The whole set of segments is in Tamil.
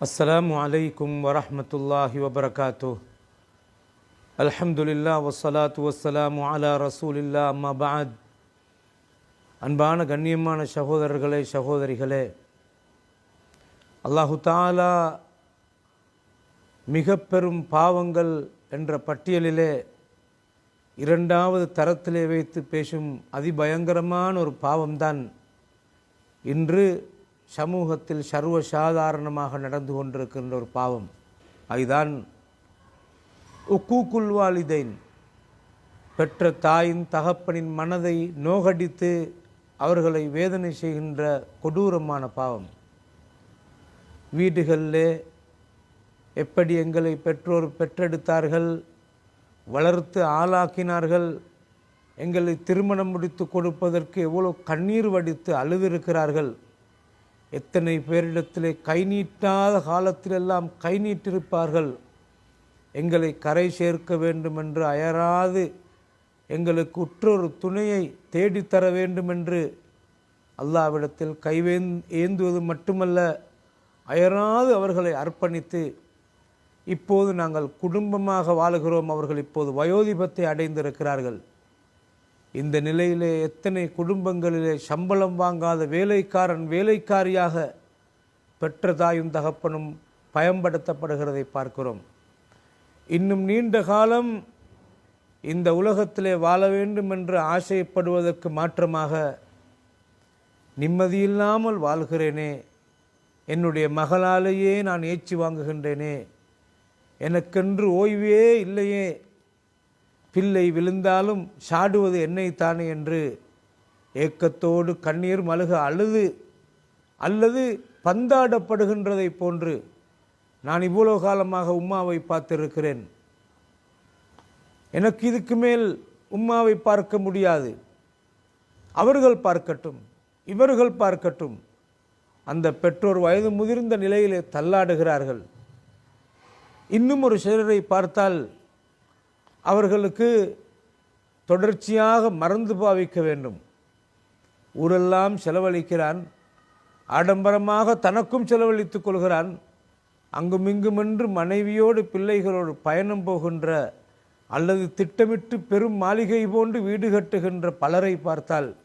அஸ்லாம் அலைக்கும் வரமத்துல்லாஹி வபரகாத்து அலமதுல்லா வசலாத்து வசலாமு அலா ரசூலில்லா அம்மாபாத் அன்பான கண்ணியமான சகோதரர்களே சகோதரிகளே அல்லாஹு தாலா மிக பெரும் பாவங்கள் என்ற பட்டியலிலே இரண்டாவது தரத்திலே வைத்து பேசும் அதிபயங்கரமான ஒரு பாவம்தான் இன்று சமூகத்தில் சர்வ சாதாரணமாக நடந்து கொண்டிருக்கின்ற ஒரு பாவம். அதுதான் உக்கூக்குல் வாலிதைன். பெற்ற தாயின் தகப்பனின் மனதை நோகடித்து அவர்களை வேதனை செய்கின்ற கொடூரமான பாவம். வீடுகளிலே எப்படி எங்களை பெற்றோர் பெற்றெடுத்தார்கள் வளர்த்து ஆளாக்கினார்கள் எங்களை திருமணம் முடித்து கொடுப்பதற்கு எவ்வளோ கண்ணீர் வடித்து அழுதிருக்கிறார்கள் எத்தனை பேரிடத்திலே கை நீட்டாத காலத்திலெல்லாம் கை நீட்டிருப்பார்கள். எங்களை கரை சேர்க்க வேண்டும் என்று அயராது. எங்களுக்கு உற்றொரு துணையை தேடித்தர வேண்டும் என்று அல்லாவிடத்தில் கைவேந் ஏந்துவது மட்டுமல்ல அயராது அவர்களை அர்ப்பணித்து இப்போது நாங்கள் குடும்பமாக வாழுகிறோம். அவர்கள் இப்போது வயோதிபத்தை அடைந்திருக்கிறார்கள். இந்த நிலையிலே எத்தனை குடும்பங்களிலே சம்பளம் வாங்காத வேலைக்காரன் வேலைக்காரியாக பெற்ற தாயும் தகப்பனும் பயன்படுத்தப்படுகிறதை பார்க்கிறோம். இன்னும் நீண்ட காலம் இந்த உலகத்திலே வாழ வேண்டும் என்று ஆசைப்படுவதற்கு மாற்றமாக நிம்மதியில்லாமல் வாழ்கிறேனே என்னுடைய மகளாலேயே நான் ஏச்சி வாங்குகின்றேனே எனக்கென்று ஓய்வே இல்லையே பிள்ளை விழுந்தாலும் சாடுவது என்னைத்தானே என்று ஏக்கத்தோடு கண்ணீர் மழுக அழுது அல்லது பந்தாடப்படுகின்றதை போன்று நான் இவ்வளோ காலமாக உம்மாவை பார்த்திருக்கிறேன். எனக்கு இதுக்கு மேல் உம்மாவை பார்க்க முடியாது. அவர்கள் பார்க்கட்டும் இவர்கள் பார்க்கட்டும். அந்த பெற்றோர் வயது முதிர்ந்த நிலையிலே தள்ளாடுகிறார்கள். இன்னும் ஒரு சிலரை பார்த்தால் அவர்களுக்கு தொடர்ச்சியாக மறந்து பாவிக்க வேண்டும். ஊரெல்லாம் செலவழிக்கிறான். ஆடம்பரமாக தனக்கும் செலவழித்துக் கொள்கிறான். அங்குமிங்குமென்று மனைவியோடு பிள்ளைகளோடு பயணம் போகின்ற அல்லது திட்டமிட்டு பெரும் மாளிகை போன்று வீடு கட்டுகின்ற பலரை பார்த்தால்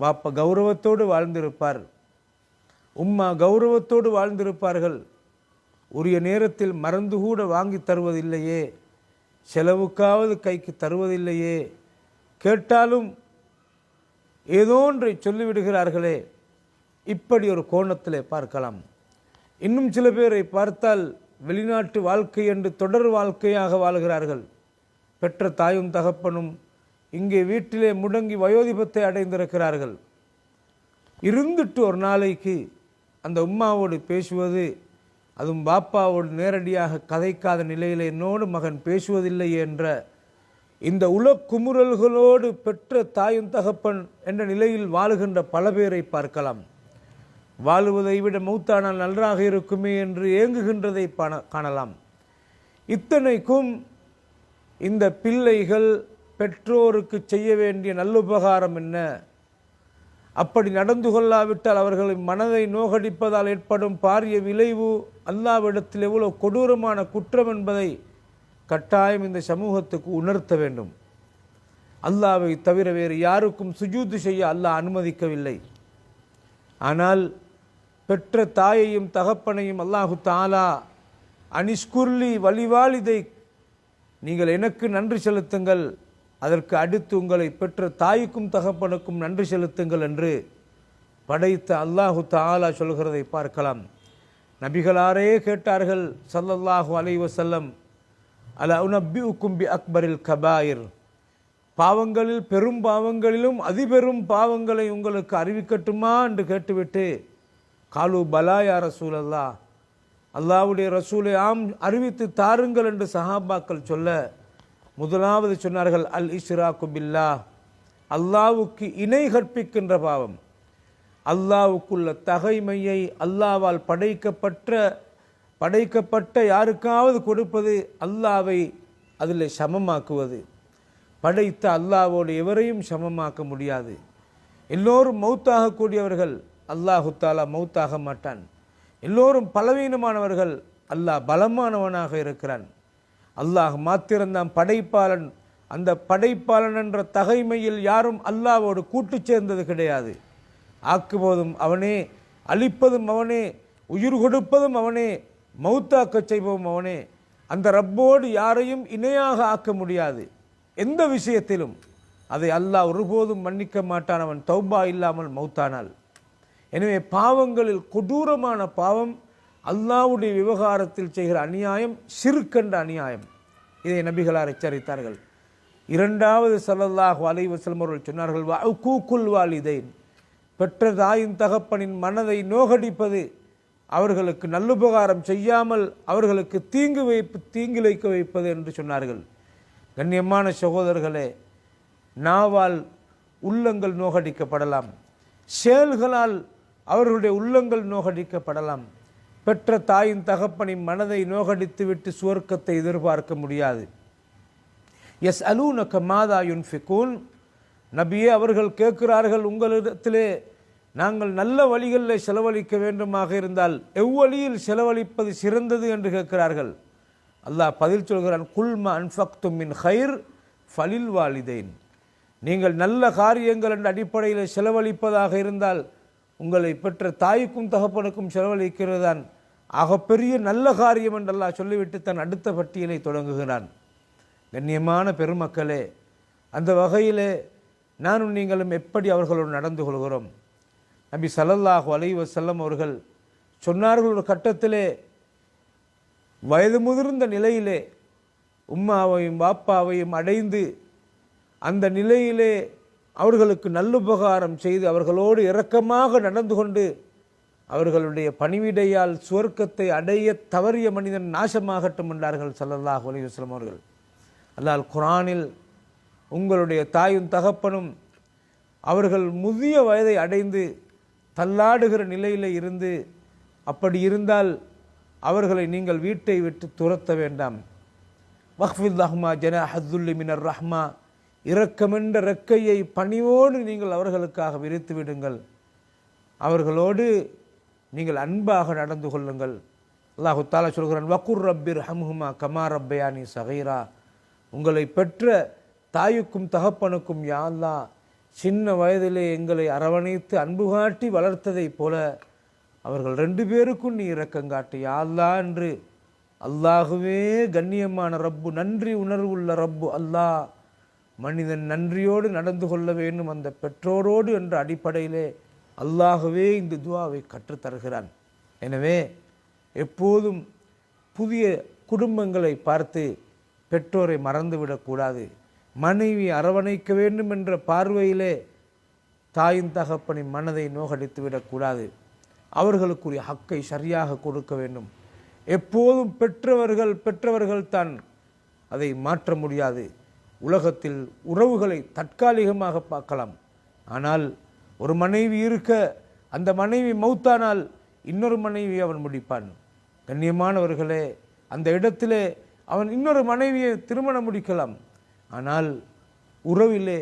வாப்ப கௌரவத்தோடு வாழ்ந்திருப்பார். உம்மா கௌரவத்தோடு வாழ்ந்திருப்பார்கள். உரிய நேரத்தில் மறந்து கூட வாங்கி தருவதில்லையே. செலவுக்காவது கைக்கு தருவதில்லையே. கேட்டாலும் ஏதோ ஒன்றை சொல்லிவிடுகிறார்களே. இப்படி ஒரு கோணத்தில் பார்க்கலாம். இன்னும் சில பேரை பார்த்தால் வெளிநாட்டு வாழ்க்கை என்று தொடர் வாழ்க்கையாக வாழ்கிறார்கள். பெற்ற தாயும் தகப்பனும் இங்கே வீட்டிலே முடங்கி வயோதிபத்தை அடைந்திருக்கிறார்கள். இருந்துட்டு ஒரு நாளைக்கு அந்த உம்மாவோடு பேசுவது அதுவும் பாப்பாவோடு நேரடியாக கதைக்காத நிலையில் என்னோடு மகன் பேசுவதில்லை என்ற இந்த உலக்குமுறல்களோடு பெற்ற தாயும் தகப்பன் என்ற நிலையில் வாழுகின்ற பல பேரை பார்க்கலாம். வாழுவதை விட மௌத்தானால் நன்றாக இருக்குமே என்று ஏங்குகின்றதை காணலாம். இத்தனைக்கும் இந்த பிள்ளைகள் பெற்றோருக்கு செய்ய வேண்டிய நல்லுபகாரம் என்ன? அப்படி நடந்து கொள்ளாவிட்டால் அவர்களின் மனதை நோகடிப்பதால் ஏற்படும் பாரிய விளைவு அல்லாவிடத்தில் எவ்வளோ கொடூரமான குற்றம் என்பதை கட்டாயம் இந்த சமூகத்துக்கு உணர்த்த வேண்டும். அல்லாவை தவிர வேறு யாருக்கும் சுஜூத்து செய்ய அல்லாஹ் அனுமதிக்கவில்லை. ஆனால் பெற்ற தாயையும் தகப்பனையும் அல்லாஹு தாலா அனிஷ்குர்லி வழிவாளிதை நீங்கள் எனக்கு நன்றி செலுத்துங்கள். அதற்கு அடுத்து உங்களை பெற்ற தாய்க்கும் தகப்பனுக்கும் நன்றி செலுத்துங்கள் என்று படைத்த அல்லாஹு தாலா சொல்கிறதை பார்க்கலாம். நபிகளாரே கேட்டார்கள் சல்லல்லாஹு அலைவசல்லம் அல உனப்பி உக்கும்பி அக்பரில் கபாயிர். பாவங்களில் பெரும் பாவங்களிலும் அதிபெரும் பாவங்களை உங்களுக்கு அறிவிக்கட்டுமா என்று கேட்டுவிட்டு காலு பலாயா ரசூல் அல்லா அல்லாவுடைய ரசூலை ஆம் அறிவித்து தாருங்கள் என்று சஹாபாக்கள் சொல்ல முதலாவது சொன்னார்கள் அல் இஸ்ராக்கு பில்லா அல்லாவுக்கு இணை கற்பிக்கின்ற பாவம். அல்லாவுக்குள்ள தகைமையை அல்லாவால் படைக்கப்பட்ட படைக்கப்பட்ட யாருக்காவது கொடுப்பது அல்லாவை அதில் சமமாக்குவது. படைத்த அல்லாவோடு எவரையும் சமமாக்க முடியாது. எல்லோரும் மௌத்தாகக்கூடியவர்கள் அல்லாஹு தாலா மௌத்தாக மாட்டான். எல்லோரும் பலவீனமானவர்கள் அல்லாஹ் பலமானவனாக இருக்கிறான். அல்லாஹ் மாத்திரம்தான் படைப்பாளன். அந்த படைப்பாளன் என்ற தகைமையில் யாரும் அல்லாவோடு கூட்டு சேர்ந்தது கிடையாது. ஆக்குவதும் அவனே அழிப்பதும் அவனே உயிர் கொடுப்பதும் அவனே மௌத்தாக்கச் செய்பவன் அவனே. அந்த ரப்போடு யாரையும் இணையாக ஆக்க முடியாது. எந்த விஷயத்திலும் அதை அல்லாஹ் ஒருபோதும் மன்னிக்க மாட்டான். அவன் தௌபா இல்லாமல் மௌத்தானால். எனவே பாவங்களில் கொடூரமான பாவம் அல்லாவுடைய விவகாரத்தில் செய்கிற அநியாயம் சிறுக்கண்ட அநியாயம். இதை நபிகளார் எச்சரித்தார்கள். இரண்டாவது ஸல்லல்லாஹு அலைஹி வஸல்லம் அவர்கள் சொன்னார்கள் கூக்குல் வாலிதைன். பெற்ற தாயின் தகப்பனின் மனதை நோகடிப்பது அவர்களுக்கு நல்லுபகாரம் செய்யாமல் அவர்களுக்கு தீங்கு வைப்பு தீங்கிழைக்க வைப்பது என்று சொன்னார்கள். கண்ணியமான சகோதரர்களே நாவால் உள்ளங்கள் நோகடிக்கப்படலாம். செயல்களால் அவர்களுடைய உள்ளங்கள் நோகடிக்கப்படலாம். பெற்ற தாயின் தகப்பனின் மனதை நோகடித்துவிட்டு சுவர்க்கத்தை எதிர்பார்க்க முடியாது. எஸ் அலூனக்க மாதா யுன்ஃபிகூன். நபியே அவர்கள் கேட்கிறார்கள் உங்களிடத்திலே நாங்கள் நல்ல வழிகளில் செலவழிக்க வேண்டுமாக இருந்தால் எவ்வழியில் செலவழிப்பது சிறந்தது? என்று கேட்கிறார்கள். அல்லாஹ் பதில் சொல்கிறான் குல்மா அன்ஃபக்தும் மின் ஹைர் ஃபலில் வாலிதைன். நீங்கள் நல்ல காரியங்கள் என்ற அடிப்படையில் செலவழிப்பதாக இருந்தால் உங்களை பெற்ற தாய்க்கும் தகப்பனுக்கும் செலவழிக்கிறது தான் ஆகப்பெரிய நல்ல காரியம் என்றெல்லாம் சொல்லிவிட்டு தன் அடுத்த பட்டியலை தொடங்குகிறான். கண்ணியமான பெருமக்களே அந்த வகையிலே நானும் நீங்களும் எப்படி அவர்களோடு நடந்து கொள்கிறோம்? நபி சல்லல்லாஹு அலைவ செல்லம் அவர்கள் சொன்னார்கள் ஒரு கட்டத்திலே வயது முதிர்ந்த நிலையிலே உம்மாவையும் பாப்பாவையும் அடைந்து அந்த நிலையிலே அவர்களுக்கு நல்லுபகாரம் செய்து அவர்களோடு இரக்கமாக நடந்து கொண்டு அவர்களுடைய பணிவிடையால் சுவர்க்கத்தை அடைய தவறிய மனிதன் நாசமாகட்டும் என்றார்கள் சல்லல்லாஹ் அலிவஸ்லம் அவர்கள். அல்லால் குரானில் உங்களுடைய தாயும் தகப்பனும் அவர்கள் முதிய வயதை அடைந்து தள்ளாடுகிற நிலையில் இருந்து அப்படி இருந்தால் அவர்களை நீங்கள் வீட்டை விட்டு துரத்த வேண்டாம். வஹ்ஃபில் ரஹ்மா ஜன ஹத்துல்லி மினர் ரஹ்மா இரக்கமென்ற ரெக்கையை பணிவோடு நீங்கள் அவர்களுக்காக விரித்து விடுங்கள். அவர்களோடு நீங்கள் அன்பாக நடந்து கொள்ளுங்கள். அல்லாஹு தாலா சொல்கிறான் வக்குர் ரப்பிர் ஹம்ஹுமா கமா ரப்பயானி சகைரா. உங்களை பெற்ற தாயுக்கும் தகப்பனுக்கும் யாழ்லா சின்ன வயதிலே எங்களை அரவணைத்து அன்பு காட்டி வளர்த்ததைப் போல அவர்கள் ரெண்டு பேருக்கும் நீ இரக்கம் காட்டு யாழ்லா என்று. அல்லாஹுவே கண்ணியமான ரப்பு நன்றி உணர்வுள்ள ரப்பு அல்லாஹ் மனிதன் நன்றியோடு நடந்து கொள்ள வேண்டும் அந்த பெற்றோரோடு என்ற அடிப்படையிலே அல்லாகவே இந்த துவாவை கற்றுத்தருகிறான். எனவே எப்போதும் புதிய குடும்பங்களை பார்த்து பெற்றோரை மறந்துவிடக்கூடாது மனைவி அரவணைக்க வேண்டும் என்ற பார்வையிலே தாயின் தகப்பனின் மனதை நோகடித்து விடக்கூடாது அவர்களுக்குரிய ஹக்கை சரியாக கொடுக்க வேண்டும். எப்போதும் பெற்றவர்கள் பெற்றவர்கள் தான் அதை மாற்ற முடியாது. உலகத்தில் உறவுகளை தற்காலிகமாக பார்க்கலாம். ஆனால் ஒரு மனைவி இருக்க அந்த மனைவி மௌத்தானால் இன்னொரு மனைவி அவன் முடிப்பான். கண்ணியமானவர்களே அந்த இடத்திலே அவன் இன்னொரு மனைவியை திருமணம் முடிக்கலாம். ஆனால் உறவிலே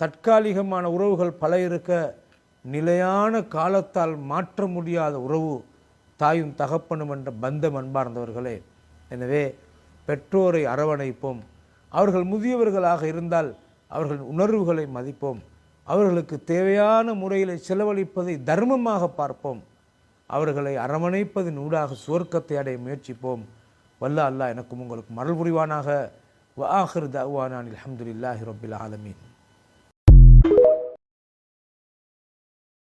தற்காலிகமான உறவுகள் பல இருக்க நிலையான காலத்தால் மாற்ற முடியாத உறவு தாயும் தகப்பனும் என்ற பந்தம் அன்பார்ந்தவர்களே. எனவே பெற்றோரை அரவணைப்போம். அவர்கள் முதியவர்களாக இருந்தால் அவர்கள் உணர்வுகளை மதிப்போம். அவர்களுக்கு தேவையான முறையில் செலவழிப்பதை தர்மமாக பார்ப்போம். அவர்களை அரவணைப்பதின் ஊடாக சுவர்க்கத்தை அடைய முயற்சிப்போம். வல்ல அல்லாஹ் எனக்கும் உங்களுக்கு மரல் புரிவானாக வாஹிர் தவானில் தவானான் அல்ஹம்துலில்லாஹி ரப்பில் ஆலமீன்.